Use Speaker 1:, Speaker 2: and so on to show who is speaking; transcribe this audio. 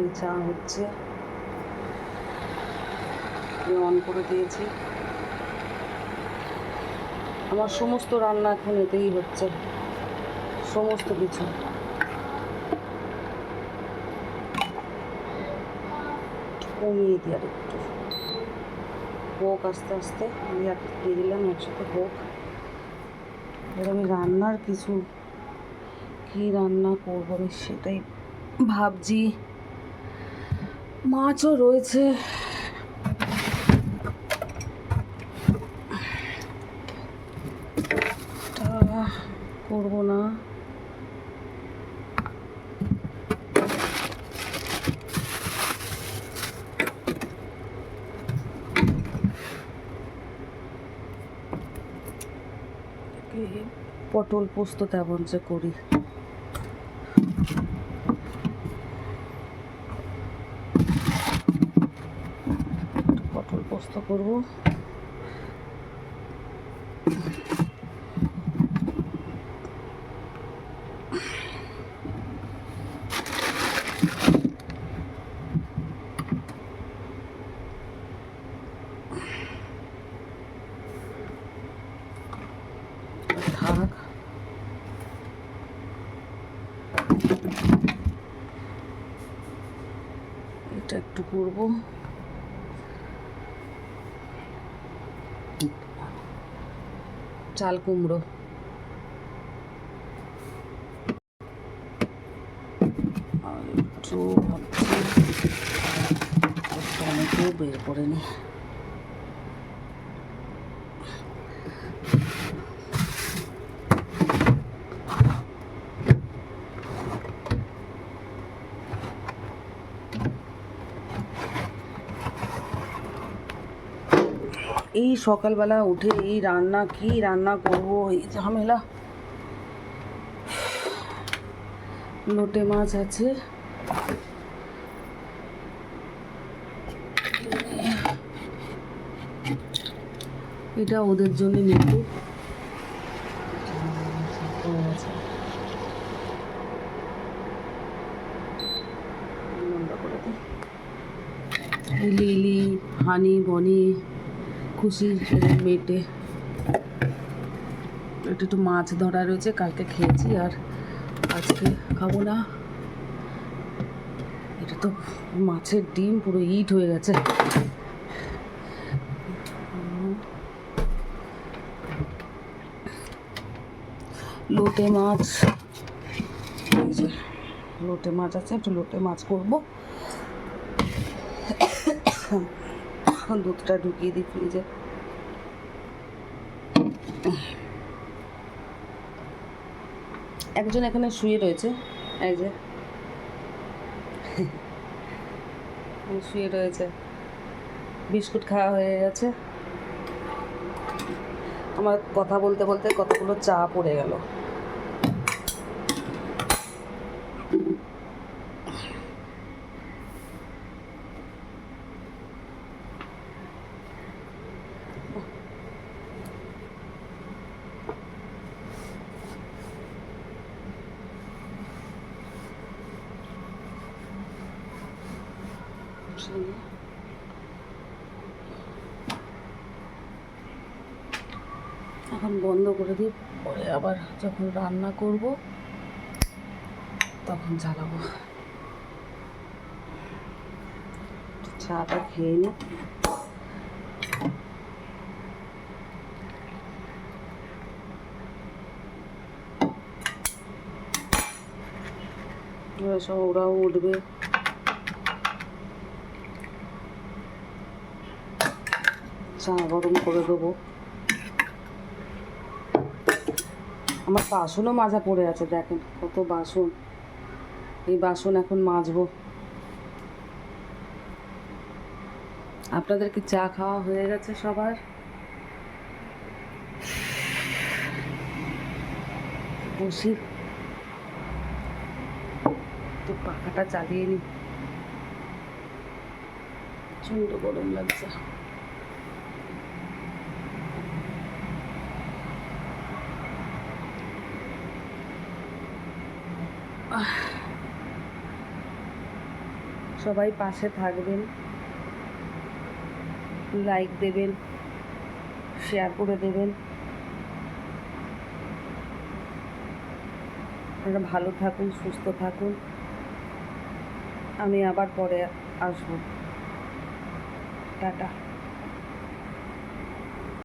Speaker 1: এই চা হচ্ছে। অন করে দিয়েছি। আমার সমস্ত রান্না এখন এতেই হচ্ছে। সমস্ত কিছু। কমিয়ে দিই আর একটু হোক আস্তে আস্তে, আমি আর দিয়ে দিলাম একসাথে হোক। এবার আমি রান্নার কিছু, কী রান্না করব আমি সেটাই ভাবছি। মাছও রয়েছে। করব না। পটল পোস্ত তেমন যে করি একটু পটল পোস্ত করব। এটা একটু করব। চাল কুমড়ো। একটু টমেটো বের করে নিই এই সকালবেলা উঠে এই রান্না, কি রান্না করব? এই ঝামেলা। লোটে মাছ আছে। এটা ওদের জন্য নিতে ইলি হানি, বনি। খুশি মেটে একটু একটু মাছ ধরা রয়েছে, কালকে খেয়েছি আর আজকে খাব না। এটা তো মাছের ডিম, পুরো ইট হয়ে গেছে। লোটে মাছ। লোটে মাছ আছে, একটু লোটে মাছ করব। দুধটা ঢুকিয়ে দিই ফ্রিজে। একজন এখানে শুয়ে রয়েছে, এই যে। শুয়ে রয়েছে। বিস্কুট খাওয়া হয়ে গেছে। আমার কথা বলতে বলতে কতগুলো চা পড়ে গেল। এখন বন্ধ করে দিই, পরে আবার যখন রান্না করব, তখন জ্বালাবো। চাটা খেয়ে নি। সব ওরাও উঠবে। চা গরম করে দেবো। আমার বাসনও মাজা পড়ে আছে, দেখেন কত বাসন। এই বাসন এখন মাজবো। আপনাদের কি চা খাওয়া হয়ে গেছে সবার? বসি। তো পাখাটা চালিয়ে নি। প্রচণ্ড গরম লাগছে। সবাই পাশে থাকবেন লাইক দেবেন শেয়ার করে দেবেন। আপনারা ভালো থাকুন, সুস্থ থাকুন। আমি আবার পরে আসব। টাটা।